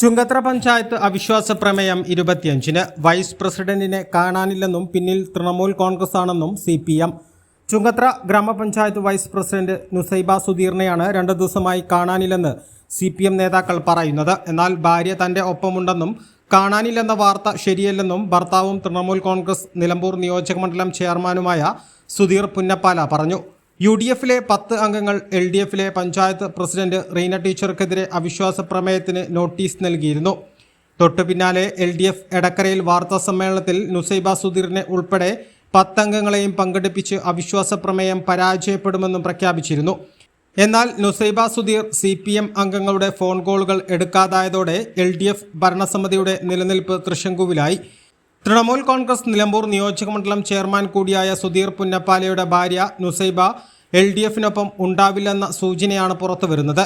ചുങ്കത്ര പഞ്ചായത്ത് അവിശ്വാസ പ്രമേയം ഇരുപത്തിയഞ്ചിന് വൈസ് പ്രസിഡന്റിനെ കാണാനില്ലെന്നും പിന്നിൽ തൃണമൂൽ കോൺഗ്രസ് ആണെന്നും സി പി എം ചുങ്കത്ര ഗ്രാമപഞ്ചായത്ത് വൈസ് പ്രസിഡന്റ് നുസൈബ സുധീറിനെയാണ് രണ്ട് ദിവസമായി കാണാനില്ലെന്ന് സി പി എം നേതാക്കൾ പറയുന്നത്. എന്നാൽ ഭാര്യ തന്റെ ഒപ്പമുണ്ടെന്നും കാണാനില്ലെന്ന വാർത്ത ശരിയല്ലെന്നും ഭർത്താവും തൃണമൂൽ കോൺഗ്രസ് നിലമ്പൂർ നിയോജകമണ്ഡലം ചെയർമാനുമായ സുധീർ പുന്നപ്പാല പറഞ്ഞു. യു ഡി എഫിലെ പത്ത് അംഗങ്ങൾ എൽ ഡി എഫിലെ പഞ്ചായത്ത് പ്രസിഡന്റ് റീന ടീച്ചർക്കെതിരെ അവിശ്വാസ പ്രമേയത്തിന് നോട്ടീസ് നൽകിയിരുന്നു. തൊട്ടു പിന്നാലെ എൽ ഡി എഫ് എടക്കരയിൽ വാർത്താ സമ്മേളനത്തിൽ നുസൈബ സുധീറിനെ ഉൾപ്പെടെ പത്തംഗങ്ങളെയും പങ്കെടുപ്പിച്ച് അവിശ്വാസ പ്രമേയം പരാജയപ്പെടുമെന്നും പ്രഖ്യാപിച്ചിരുന്നു. എന്നാൽ Nusaiba Sudheer C P M അംഗങ്ങളുടെ ഫോൺ കോളുകൾ എടുക്കാതായതോടെ എൽ ഡി എഫ് ഭരണസമിതിയുടെ നിലനിൽപ്പ് തൃശങ്കുവിലായി. തൃണമൂൽ കോൺഗ്രസ് നിലമ്പൂർ നിയോജകമണ്ഡലം ചെയർമാൻ കൂടിയായ സുധീർ പുന്നപ്പാലയുടെ ഭാര്യ നുസൈബ എൽ ഡി എഫിനൊപ്പം ഉണ്ടാവില്ലെന്ന സൂചനയാണ് പുറത്തുവരുന്നത്.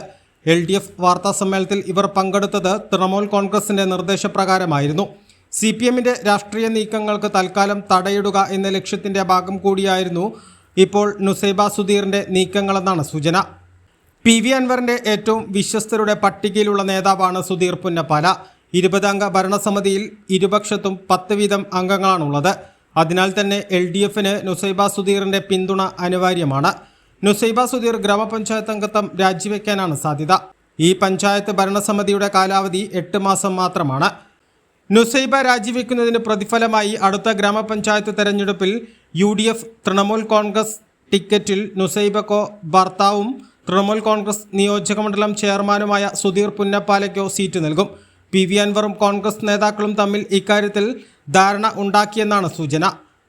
എൽ ഡി എഫ് വാർത്താ സമ്മേളനത്തിൽ ഇവർ പങ്കെടുത്തത് തൃണമൂൽ കോൺഗ്രസിന്റെ നിർദ്ദേശപ്രകാരമായിരുന്നു. സി പി എമ്മിന്റെ രാഷ്ട്രീയ നീക്കങ്ങൾക്ക് തൽക്കാലം തടയിടുക എന്ന ലക്ഷ്യത്തിന്റെ ഭാഗം കൂടിയായിരുന്നു ഇപ്പോൾ നുസൈബ സുധീറിന്റെ നീക്കങ്ങളെന്നാണ് സൂചന. പി വി അൻവറിന്റെ ഏറ്റവും വിശ്വസ്തരുടെ പട്ടികയിലുള്ള നേതാവാണ് സുധീർ പുന്നപ്പാല. ഇരുപതംഗ ഭരണസമിതിയിൽ ഇരുപക്ഷത്തും പത്ത് വീതം അംഗങ്ങളാണുള്ളത്. അതിനാൽ തന്നെ എൽ ഡി എഫിന് നുസൈബ സുധീറിന്റെ പിന്തുണ അനിവാര്യമാണ്. നുസൈബ സുധീർ ഗ്രാമപഞ്ചായത്ത് അംഗത്വം രാജിവെക്കാനാണ് സാധ്യത. ഈ പഞ്ചായത്ത് ഭരണസമിതിയുടെ കാലാവധി എട്ട് മാസം മാത്രമാണ്. നുസൈബ രാജിവെക്കുന്നതിന് പ്രതിഫലമായി അടുത്ത ഗ്രാമപഞ്ചായത്ത് തെരഞ്ഞെടുപ്പിൽ U D F Trinamool Congress ടിക്കറ്റിൽ നുസൈബക്കോ ഭർത്താവും തൃണമൂൽ കോൺഗ്രസ് നിയോജകമണ്ഡലം ചെയർമാനുമായ സുധീർ പുന്നപ്പാലയ്ക്കോ സീറ്റ് നൽകും. പി വി അൻവറും കോൺഗ്രസ് നേതാക്കളും തമ്മിൽ ഇക്കാര്യത്തിൽ ധാരണ ഉണ്ടാക്കിയെന്നാണ് സൂചന.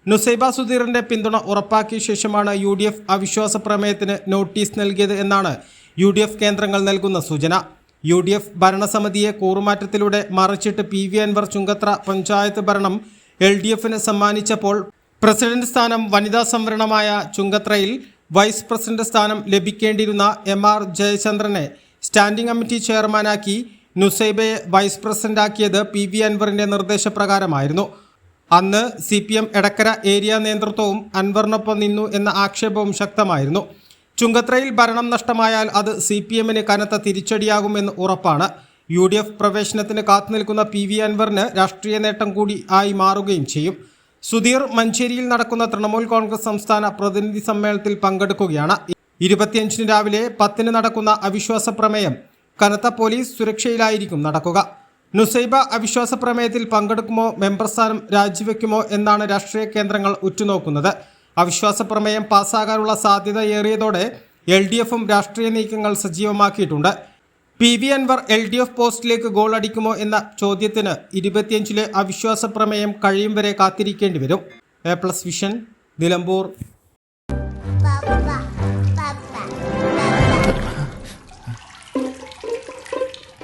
നുസൈബ സുധീറിന്റെ പിന്തുണ ഉറപ്പാക്കിയ ശേഷമാണ് യു ഡി എഫ് അവിശ്വാസ പ്രമേയത്തിന് നോട്ടീസ് നൽകിയത് എന്നാണ് യു ഡി എഫ് കേന്ദ്രങ്ങൾ നൽകുന്ന സൂചന. യു ഡി എഫ് ഭരണസമിതിയെ കൂറുമാറ്റത്തിലൂടെ മറിച്ചിട്ട് പി വി അൻവർ ചുങ്കത്ര പഞ്ചായത്ത് ഭരണം എൽ ഡി എഫിന് സമ്മാനിച്ചപ്പോൾ പ്രസിഡന്റ് സ്ഥാനം വനിതാ സംവരണമായ ചുങ്കത്രയിൽ വൈസ് പ്രസിഡന്റ് സ്ഥാനം ലഭിക്കേണ്ടിയിരുന്ന എം ആർ ജയചന്ദ്രനെ സ്റ്റാൻഡിംഗ് കമ്മിറ്റി ചെയർമാനാക്കി നുസൈബയെ വൈസ് പ്രസിഡന്റാക്കിയത് പി വി അൻവറിന്റെ നിർദ്ദേശപ്രകാരമായിരുന്നു. അന്ന് C P M Edakkara area നേതൃത്വവും അൻവറിനൊപ്പം നിന്നു എന്ന ആക്ഷേപവും ശക്തമായിരുന്നു. ചുങ്കത്രയിൽ ഭരണം നഷ്ടമായാൽ അത് സി പി എമ്മിന് കനത്ത തിരിച്ചടിയാകുമെന്ന് ഉറപ്പാണ്. യു ഡി എഫ് പ്രവേശനത്തിന് കാത്തുനിൽക്കുന്ന പി വി അൻവറിന് രാഷ്ട്രീയ നേട്ടം കൂടി ആയി മാറുകയും ചെയ്യും. സുധീർ മഞ്ചേരിയിൽ നടക്കുന്ന തൃണമൂൽ കോൺഗ്രസ് സംസ്ഥാന പ്രതിനിധി സമ്മേളനത്തിൽ പങ്കെടുക്കുകയാണ്. ഇരുപത്തിയഞ്ചിന് രാവിലെ പത്തിന് നടക്കുന്ന അവിശ്വാസ പ്രമേയം കനത്ത പോലീസ് സുരക്ഷയിലായിരിക്കും നടക്കുക. നുസൈബ അവിശ്വാസ പ്രമേയത്തിൽ പങ്കെടുക്കുമോ മെമ്പർ സ്ഥാനം രാജിവെക്കുമോ എന്നാണ് രാഷ്ട്രീയ കേന്ദ്രങ്ങൾ ഉറ്റുനോക്കുന്നത്. അവിശ്വാസ പ്രമേയം പാസ്സാകാനുള്ള സാധ്യത ഏറിയതോടെ എൽ ഡി എഫും രാഷ്ട്രീയ നീക്കങ്ങൾ സജീവമാക്കിയിട്ടുണ്ട്. P V Anvar L D F പോസ്റ്റിലേക്ക് ഗോൾ അടിക്കുമോ എന്ന ചോദ്യത്തിന് ഇരുപത്തിയഞ്ചിലെ അവിശ്വാസ പ്രമേയം കഴിയും വരെ കാത്തിരിക്കേണ്ടി വരും A plus vision Nilambur.